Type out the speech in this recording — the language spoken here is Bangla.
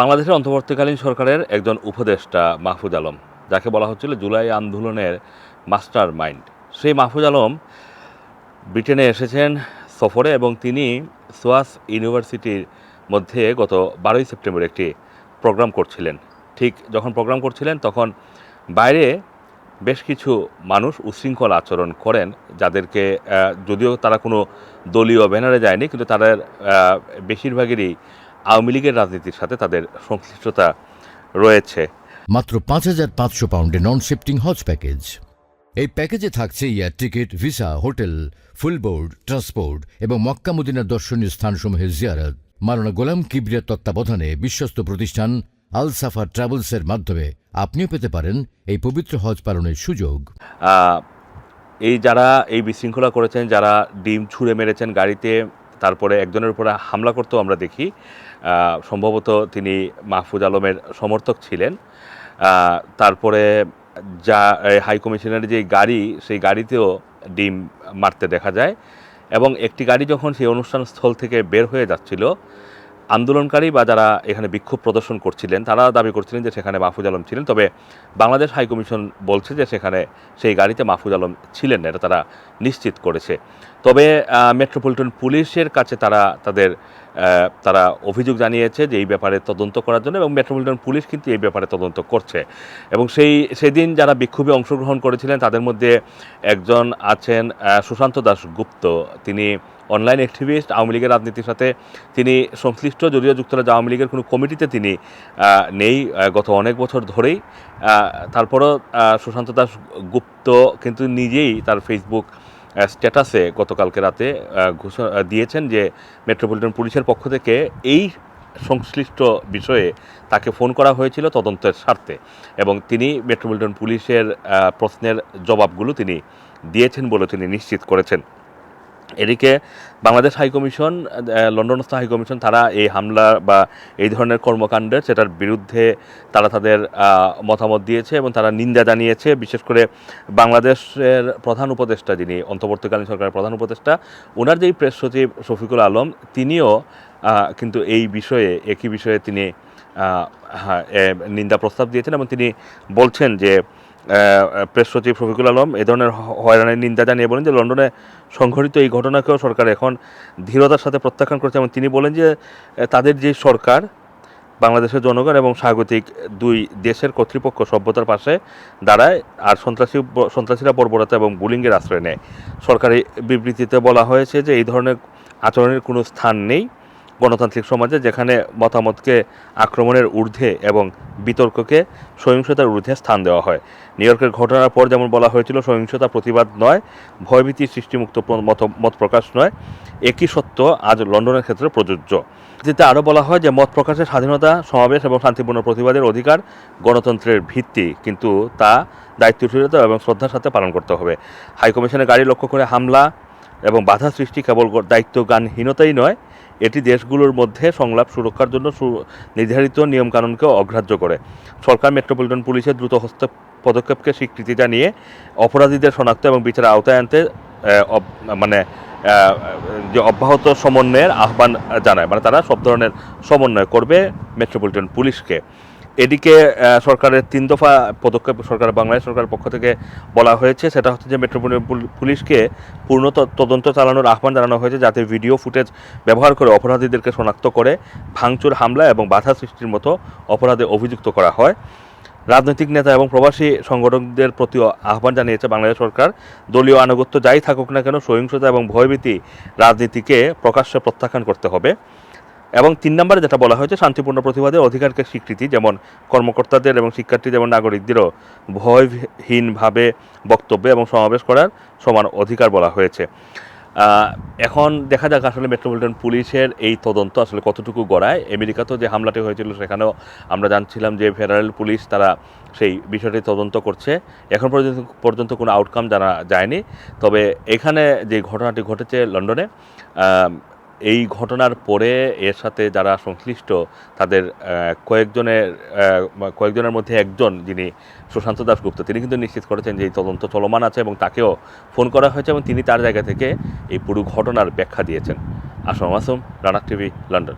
বাংলাদেশের অন্তর্বর্তীকালীন সরকারের একজন উপদেষ্টা মাহফুজ আলম, যাকে বলা হচ্ছিল জুলাই আন্দোলনের মাস্টার মাইন্ড সেই মাহফুজ আলম ব্রিটেনে এসেছেন সফরে এবং তিনি সোয়াস ইউনিভার্সিটির মধ্যে গত বারোই সেপ্টেম্বর একটি প্রোগ্রাম করছিলেন। ঠিক যখন প্রোগ্রাম করছিলেন তখন বাইরে বেশ কিছু মানুষ উশৃঙ্খল আচরণ করেন, যাদেরকে যদিও তারা কোনো দলীয় ব্যানারে যায়নি, কিন্তু তাদের বেশিরভাগেরই আওয়ামী লীগের রাজনীতির সাথে তাদের সংশ্লিষ্টতা রয়েছে। মাত্র পাঁচ হাজার পাঁচশো পাউন্ডে নন শিফটিং হজ প্যাকেজ। এই প্যাকেজে থাকছে air ticket visa hotel full board transport এবং মক্কা মদিনার দর্শনীয় স্থানসমূহের জিয়ারত। মারানা গোলাম কিবরিয়ার তত্ত্বাবধানে বিশ্বস্ত প্রতিষ্ঠান আল সাফা ট্রাভেলসের মাধ্যমে আপনিও পেতে পারেন এই পবিত্র হজ পালনের সুযোগ। এই যারা এই বিশৃঙ্খলা করেছেন যারা ডিম ছুঁড়ে মেরেছেন গাড়িতে তারপরে একজনের উপরে হামলা করতেও আমরা দেখি। সম্ভবত তিনি মাহফুজ আলমের সমর্থক ছিলেন। তারপরে যা হাই কমিশনের যে গাড়ি, সেই গাড়িতেও ডিম মারতে দেখা যায় এবং একটি গাড়ি যখন সেই অনুষ্ঠান স্থল থেকে বের হয়ে যাচ্ছিল আন্দোলনকারী বা যারা এখানে বিক্ষোভ প্রদর্শন করছিলেন তারা দাবি করছিলেন যে সেখানে মাহফুজ আলম ছিলেন। তবে বাংলাদেশ হাইকমিশন বলছে যে সেখানে সেই গাড়িতে মাহফুজ আলম ছিলেন না, এটা তারা নিশ্চিত করেছে। তবে মেট্রোপলিটন পুলিশের কাছে তারা তাদের তারা অভিযোগ জানিয়েছে যে এই ব্যাপারে তদন্ত করার জন্য এবং মেট্রোপলিটন পুলিশ কিন্তু এই ব্যাপারে তদন্ত করছে। এবং সেই, সেদিন যারা বিক্ষোভে অংশগ্রহণ করেছিলেন, তাদের মধ্যে একজন আছেন সুশান্ত দাস গুপ্ত তিনি অনলাইন অ্যাক্টিভিস্ট আওয়ামী লীগের রাজনীতির সাথে তিনি সংশ্লিষ্ট, যদিও যুক্তরাজ্য আওয়ামী লীগের কোনো কমিটিতে তিনি নেই গত অনেক বছর ধরেই। তারপরও সুশান্ত দাস গুপ্ত কিন্তু নিজেই তার ফেসবুক স্ট্যাটাসে গতকালকে রাতে ঘোষণা দিয়েছেন যে মেট্রোপলিটন পুলিশের পক্ষ থেকে এই সংশ্লিষ্ট বিষয়ে তাকে ফোন করা হয়েছিল তদন্তের স্বার্থে এবং তিনি মেট্রোপলিটন পুলিশের প্রশ্নের জবাবগুলো তিনি দিয়েছেন বলে তিনি নিশ্চিত করেছেন। এদিকে বাংলাদেশ হাইকমিশন লন্ডনস্থ হাইকমিশন তারা এই হামলা বা এই ধরনের কর্মকাণ্ডের সেটার বিরুদ্ধে তারা তাদের মতামত দিয়েছে এবং তারা নিন্দা জানিয়েছে। বিশেষ করে বাংলাদেশের প্রধান উপদেষ্টা যিনি, অন্তর্বর্তীকালীন সরকারের প্রধান উপদেষ্টা ওনার যেই প্রেস সচিব শফিকুল আলম, তিনিও কিন্তু এই বিষয়ে, একই বিষয়ে তিনি নিন্দা প্রস্তাব দিয়েছেন এবং তিনি বলছেন যে প্রেস সচিব শফিকুল আলম এ ধরনের হয়রানির নিন্দা জানিয়ে বলেন যে লন্ডনে সংঘটিত এই ঘটনাকেও সরকার এখন ধীরতার সাথে প্রত্যাখ্যান করছে এবং তিনি বলেন যে তাদের যে সরকার, বাংলাদেশের জনগণ এবং স্বাগতিক দুই দেশের কর্তৃপক্ষ সভ্যতার পাশে দাঁড়ায় আর সন্ত্রাসী সন্ত্রাসীরা বর্বরতা এবং বুলিংয়ের আশ্রয় নেয়। সরকারি বিবৃতিতে বলা হয়েছে যে, এই ধরনের আচরণের কোনো স্থান নেই। গণতান্ত্রিক সমাজে যেখানে মতামতকে আক্রমণের ঊর্ধ্বে এবং বিতর্ককে সহিংসতার ঊর্ধ্বে স্থান দেওয়া হয়। নিউ ইয়র্কের ঘটনার পর যেমন বলা হয়েছিল, সহিংসতা প্রতিবাদ নয়, ভয়ভীতি সৃষ্টিমুক্ত মত মত প্রকাশ নয়, একই সত্য আজ লন্ডনের ক্ষেত্রে প্রযোজ্য। যেতে আরও বলা হয় যে, মত প্রকাশের স্বাধীনতা, সমাবেশ এবং শান্তিপূর্ণ প্রতিবাদের অধিকার গণতন্ত্রের ভিত্তি, কিন্তু তা দায়িত্বশীলতা এবং শ্রদ্ধার সাথে পালন করতে হবে। হাইকমিশনের গাড়ি লক্ষ্য করে হামলা এবং বাধা সৃষ্টি কেবল দায়িত্বজ্ঞানহীনতাই নয় এটি দেশগুলোর মধ্যে সংলাপ সুরক্ষার জন্য নির্ধারিত নিয়মকানুনকে অগ্রাহ্য করে। সরকার, মেট্রোপলিটন পুলিশের দ্রুত হস্ত পদক্ষেপকে স্বীকৃতি জানিয়ে অপরাধীদের শনাক্ত এবং বিচারের আওতায় আনতে মানে যে অব্যাহত সমন্বয়ের আহ্বান জানায়। মানে তারা সব ধরনের সমন্বয় করবে মেট্রোপলিটন পুলিশকে। এদিকে সরকারের তিন দফা পদক্ষেপ সরকার, বাংলাদেশ সরকারের পক্ষ থেকে বলা হয়েছে। সেটা হচ্ছে যে, মেট্রোপলিটন পুলিশকে পূর্ণ তদন্ত চালানোর আহ্বান জানানো হয়েছে, যাতে ভিডিও ফুটেজ ব্যবহার করে অপরাধীদেরকে শনাক্ত করে ভাঙচুর, হামলা এবং বাধা সৃষ্টির মতো অপরাধে অভিযুক্ত করা হয়। রাজনৈতিক নেতা এবং প্রবাসী সংগঠকদের প্রতি আহ্বান জানিয়েছে বাংলাদেশ সরকার। দলীয় আনুগত্য যাই থাকুক না কেন, সহিংসতা এবং ভয়ভীতি রাজনীতিকে প্রকাশ্যে প্রত্যাখ্যান করতে হবে। এবং তিন নম্বরে যেটা বলা হয়েছে, শান্তিপূর্ণ প্রতিবাদের অধিকারকে স্বীকৃতি, যেমন কর্মকর্তাদের এবং শিক্ষার্থী যেমন নাগরিকদেরও ভয়হীনভাবে বক্তব্য এবং সমাবেশ করার সমান অধিকার বলা হয়েছে। এখন দেখা যাক আসলে মেট্রোপলিটন পুলিশের এই তদন্ত আসলে কতটুকু গড়ায়। আমেরিকাতেও যে হামলাটি হয়েছিল, সেখানেও আমরা জানছিলাম যে ফেডারেল পুলিশ তারা সেই বিষয়টি তদন্ত করছে। এখন পর্যন্ত পর্যন্ত কোনো আউটকাম জানা যায়নি। তবে এখানে যে ঘটনাটি ঘটেছে লন্ডনে এই ঘটনার পরে এর সাথে যারা সংশ্লিষ্ট, তাদের কয়েকজনের কয়েকজনের মধ্যে একজন যিনি সুশান্ত দাসগুপ্ত তিনি কিন্তু নিশ্চিত করেছেন যে এই তদন্ত চলমান আছে এবং তাকেও ফোন করা হয়েছে এবং তিনি তার জায়গা থেকে এই পুরো ঘটনার ব্যাখ্যা দিয়েছেন। Assam Assam Rana TV, London.